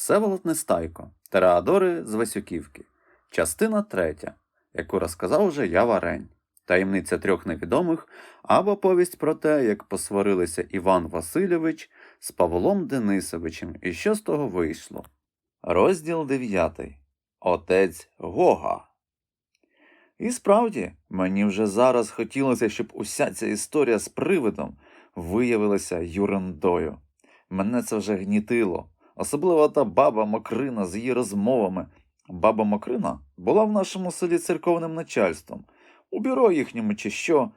Всеволод Нестайко, Тереадори з Васюківки, частина третя, яку розказав уже я Варень, таємниця трьох невідомих або повість про те, як посварилися Іван Васильович з Павлом Денисовичем, і що з того вийшло. Розділ дев'ятий. Отець Гога. І справді, мені вже зараз хотілося, щоб уся ця історія з привидом виявилася юрендою. Мене це вже гнітило. Особливо та баба Мокрина з її розмовами. Баба Мокрина була в нашому селі церковним начальством, у бюро їхньому чи що.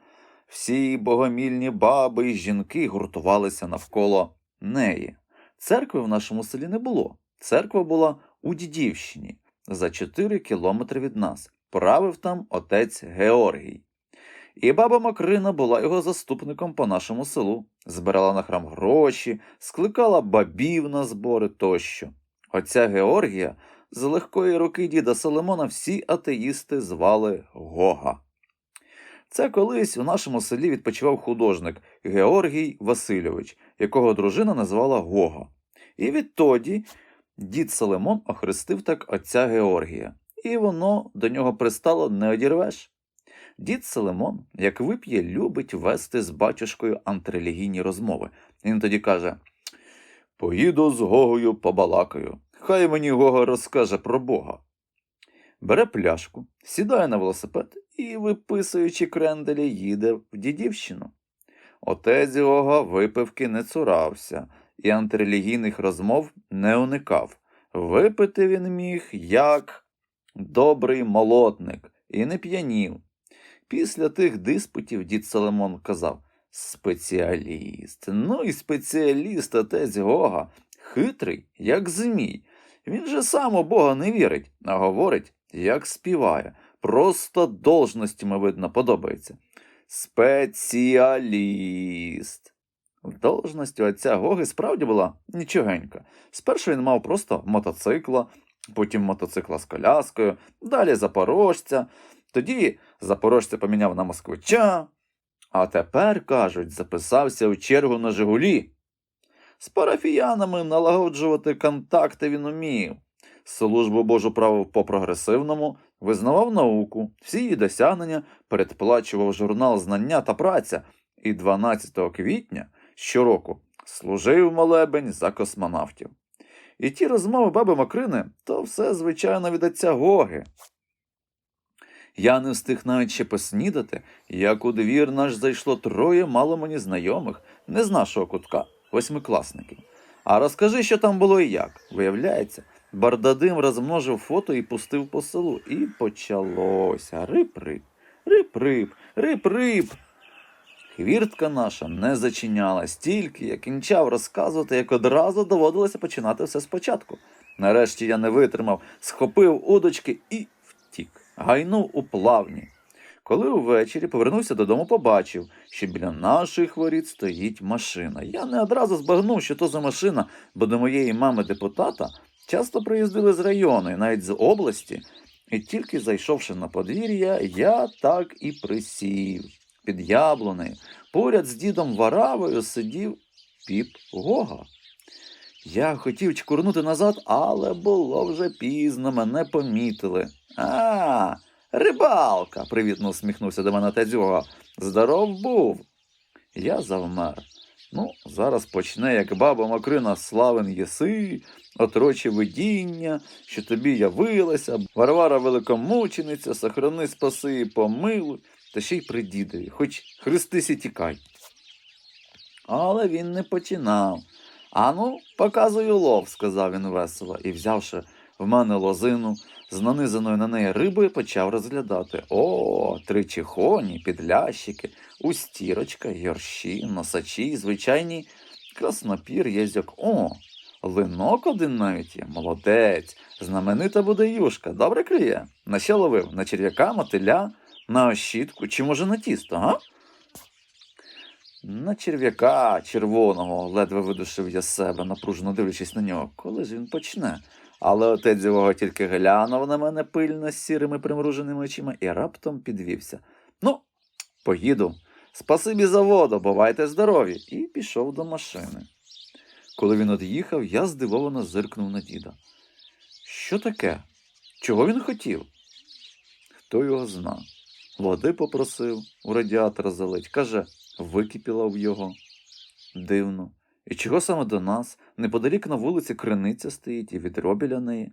Всі богомільні баби і жінки гуртувалися навколо неї. Церкви в нашому селі не було. Церква була у Дідівщині, за 4 кілометри від нас. Правив там отець Георгій. І баба Макрина була його заступником по нашому селу, збирала на храм гроші, скликала бабів на збори тощо. Отця Георгія з легкої руки діда Соломона всі атеїсти звали Гога. Це колись у нашому селі відпочивав художник Георгій Васильович, якого дружина назвала Гога. І відтоді дід Соломон охрестив так отця Георгія, і воно до нього пристало не одірвеш. Дід Селемон, як вип'є, любить вести з батюшкою антирелігійні розмови. Він тоді каже: Поїду з Гогою побалакаю. Хай мені Гога розкаже про Бога. Бере пляшку, сідає на велосипед і, виписуючи кренделі, їде в дідівщину. Отець Гога випивки не цурався і антирелігійних розмов не уникав. Випити він міг як добрий молотник і не п'янів. Після тих диспутів дід Соломон казав спеціаліст. Ну і спеціаліст отець Гога, хитрий, як змій. Він же сам у Бога не вірить, а говорить, як співає. Просто должностями, видно, подобається. Спеціаліст. Должність у отця Гоги справді була нічогенька. Спершу він мав просто мотоцикла, потім мотоцикла з коляскою, далі запорожця. Тоді запорожця поміняв на москвича, а тепер, кажуть, записався у чергу на Жигулі. З парафіянами налагоджувати контакти він умів. Службу Божу правив по прогресивному, визнавав науку, всі її досягнення передплачував журнал Знання та праця і 12 квітня щороку служив молебень за космонавтів. І ті розмови баби Макрини то все, звичайно, від отця Гоги. Я не встиг навіть ще поснідати, як у двір наш зайшло троє мало мені знайомих, не з нашого кутка, восьмикласників. А розкажи, що там було і як. Виявляється, Бардадим розмножив фото і пустив по селу. І почалося. Рип-рип, рип-рип, рип-рип. Хвіртка наша не зачинялась тільки, я кінчав розказувати, як одразу доводилося починати все спочатку. Нарешті я не витримав, схопив удочки і гайнув у плавні. Коли увечері повернувся додому, побачив, що біля наших воріт стоїть машина. Я не одразу збагнув, що то за машина, бо до моєї мами депутата часто приїздили з району, і навіть з області. І тільки зайшовши на подвір'я, я так і присів. Під яблунею, поряд з дідом Варавою сидів піп Гога. Я хотів чкурнути назад, але було вже пізно, мене помітили. А, рибалка, привітно усміхнувся до мене Тедзюга. Здоров був. Я завмер. Ну, зараз почне, як баба Макрина, славен єси, отрочі видіння, що тобі явилася, Варвара великомучениця, сохрани, спаси і помилуй, та ще й при дідові, хоч хрестись і тікай. Але він не починав. Ану, показую лов, сказав він весело, і, взявши в мене лозину з нанизаною на неї рибою, почав розглядати. О, три чихоні, підлящики, устірочка, гірші, носачі, звичайні краснопір, єзьок. О, линок один навіть є, молодець, знаменита буде юшка, добре клює. На що ловив? На черв'яка, мотиля, на ощітку чи, може, на тісто, га? На черв'яка червоного ледве видушив я себе, напружено дивлячись на нього. Коли ж він почне? Але отець його тільки глянув на мене пильно з сірими примруженими очима і раптом підвівся. Ну, поїду. Спасибі за воду, бувайте здорові, і пішов до машини. Коли він од'їхав, я здивовано зиркнув на діда. Що таке? Чого він хотів? Хто його зна? Води попросив у радіатора залить. Каже, википіла в його. Дивно. І чого саме до нас? Неподалік на вулиці криниця стоїть і відро біля неї.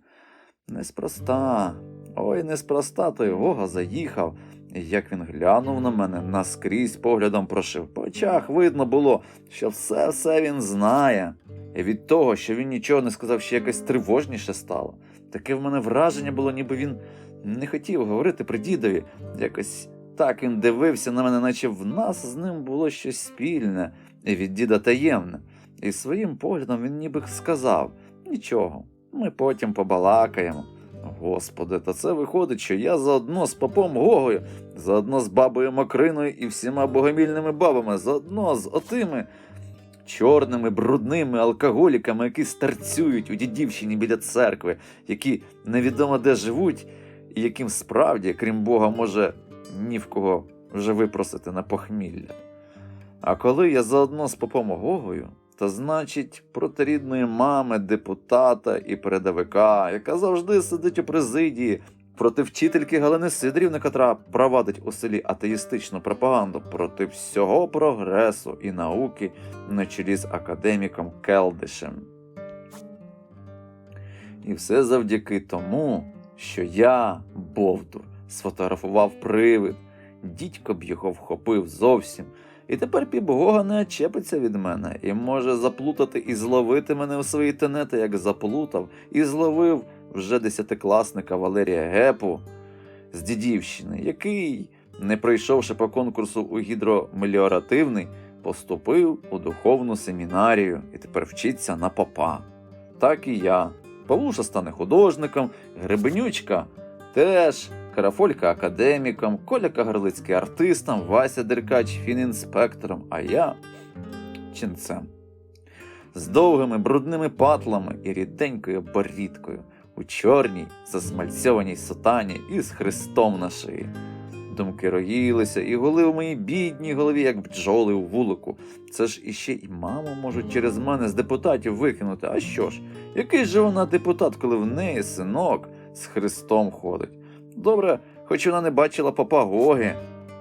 Неспроста. Ой, неспроста той Гога заїхав. Як він глянув на мене, наскрізь поглядом прошив. По очах видно було, що все-все він знає. І від того, що він нічого не сказав, ще якось тривожніше стало. Таке в мене враження було, ніби він не хотів говорити при дідові. Якось так він дивився на мене, наче в нас з ним було щось спільне, і від діда таємне. І своїм поглядом він ніби сказав: нічого, ми потім побалакаємо. Господи, та це виходить, що я заодно з попом Гогою, заодно з бабою Макриною і всіма богомільними бабами, заодно з отими чорними, брудними алкоголіками, які старцюють у дідівщині біля церкви, які невідомо де живуть, і яким справді, крім Бога, може ні в кого вже випросити на похмілля. А коли я заодно з попом Гогою, то значить проти рідної мами, депутата і передовика, яка завжди сидить у президії, проти вчительки Галини Сидорівни, котра провадить у селі атеїстичну пропаганду, проти всього прогресу і науки на чолі з академіком Келдишем. І все завдяки тому, що я, Бовдур, сфотографував привид, дідько б його вхопив зовсім. І тепер пібгога не очепиться від мене і може заплутати і зловити мене у свої тенети, як заплутав, і зловив вже десятикласника Валерія Гепу з Дідівщини, який, не пройшовши по конкурсу у гідромеліоративний, поступив у духовну семінарію і тепер вчиться на попа. Так і я. Павлуша стане художником, Гребенючка теж. Карафолька академіком, Коля Кагарлицький артистом, Вася Деркач фінінспектором, а я ченцем. З довгими брудними патлами і ріденькою борідкою, у чорній, засмальцьованій сутані і з хрестом на шиї. Думки роїлися і гули у моїй бідній голові, як бджоли у вулику. Це ж іще і маму можуть через мене з депутатів викинути. А що ж, який же вона депутат, коли в неї синок з хрестом ходить? Добре, хоч вона не бачила папагоги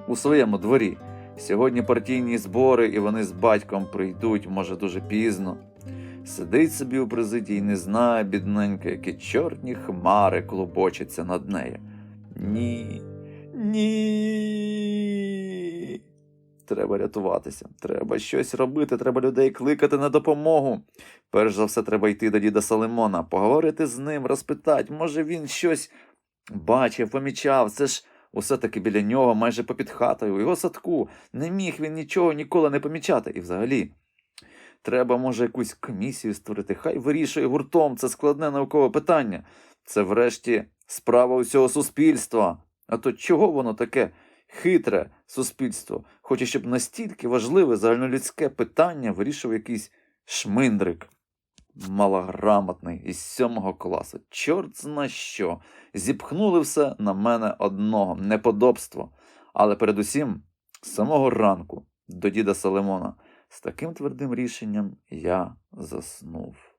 у своєму дворі. Сьогодні партійні збори, і вони з батьком прийдуть, може, дуже пізно. Сидить собі у президії і не знає, бідненька, які чорні хмари клубочаться над нею. Ні, ні. Треба рятуватися, треба щось робити, треба людей кликати на допомогу. Перш за все, треба йти до діда Салимона, поговорити з ним, розпитати, може він щось Бачив, помічав, це ж усе таки біля нього, майже попід хатою, у його садку. Не міг він нічого ніколи не помічати. І взагалі, треба, може, якусь комісію створити. Хай вирішує гуртом це складне наукове питання. Це, врешті, справа усього суспільства. А то чого воно таке хитре суспільство? Хоче, щоб настільки важливе загальнолюдське питання вирішив якийсь шминдрик малограмотний із сьомого класу. Чорт зна що. Зіпхнули все на мене одного неподобство. Але передусім, з самого ранку до діда Салимона, з таким твердим рішенням я заснув.